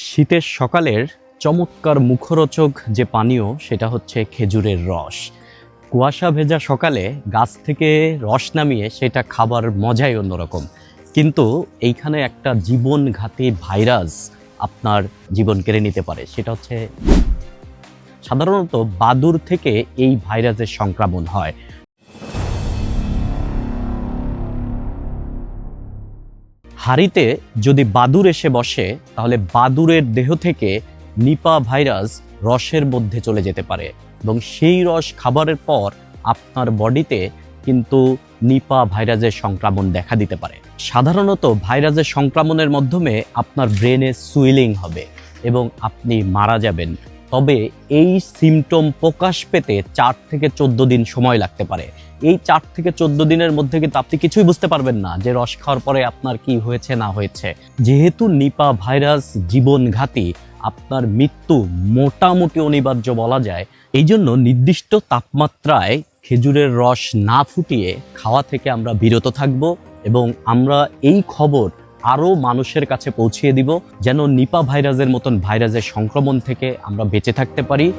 শীতের সকালের চমৎকার মুখরোচক যে পানীয়, সেটা হচ্ছে খেজুরের রস। কুয়াশা ভেজা সকালে গাছ থেকে রস নামিয়ে সেটা খাবার মজাই অন্যরকম। কিন্তু এইখানে একটা জীবনঘাতী ভাইরাস আপনার জীবন কেড়ে নিতে পারে, সেটা হচ্ছে সাধারণত বাদুর থেকে এই ভাইরাসের সংক্রমণ হয়। হাড়িতে যদি বাদুর এসে বসে, তাহলে বাদুরের দেহ থেকে নিপা ভাইরাস রসের মধ্যে চলে যেতে পারে এবং সেই রস খাবারের পর আপনার বডিতে কিন্তু নিপা ভাইরাসের সংক্রমণ দেখা দিতে পারে। সাধারণত ভাইরাসের সংক্রমণের মাধ্যমে আপনার ব্রেনে সুইলিং হবে এবং আপনি মারা যাবেন। তবে এই সিমটম প্রকাশ পেতে চার থেকে চোদ্দ দিন সময় লাগতে পারে। এই চার থেকে চোদ্দ দিনের মধ্যে কিন্তু আপনি কিছুই বুঝতে পারবেন না যে রস খাওয়ার পরে আপনার কি হয়েছে, না হয়েছে। যেহেতু নিপা ভাইরাস জীবনঘাতী, আপনার মৃত্যু মোটামুটি অনিবার্য বলা যায়, এই জন্য নির্দিষ্ট তাপমাত্রায় খেজুরের রস না ফুটিয়ে খাওয়া থেকে আমরা বিরত থাকব এবং আমরা এই খবর আরও মানুষের কাছে পৌঁছিয়ে দিব, যেন নিপা ভাইরাসের মতন ভাইরাসের সংক্রমণ থেকে আমরা বেঁচে থাকতে পারি।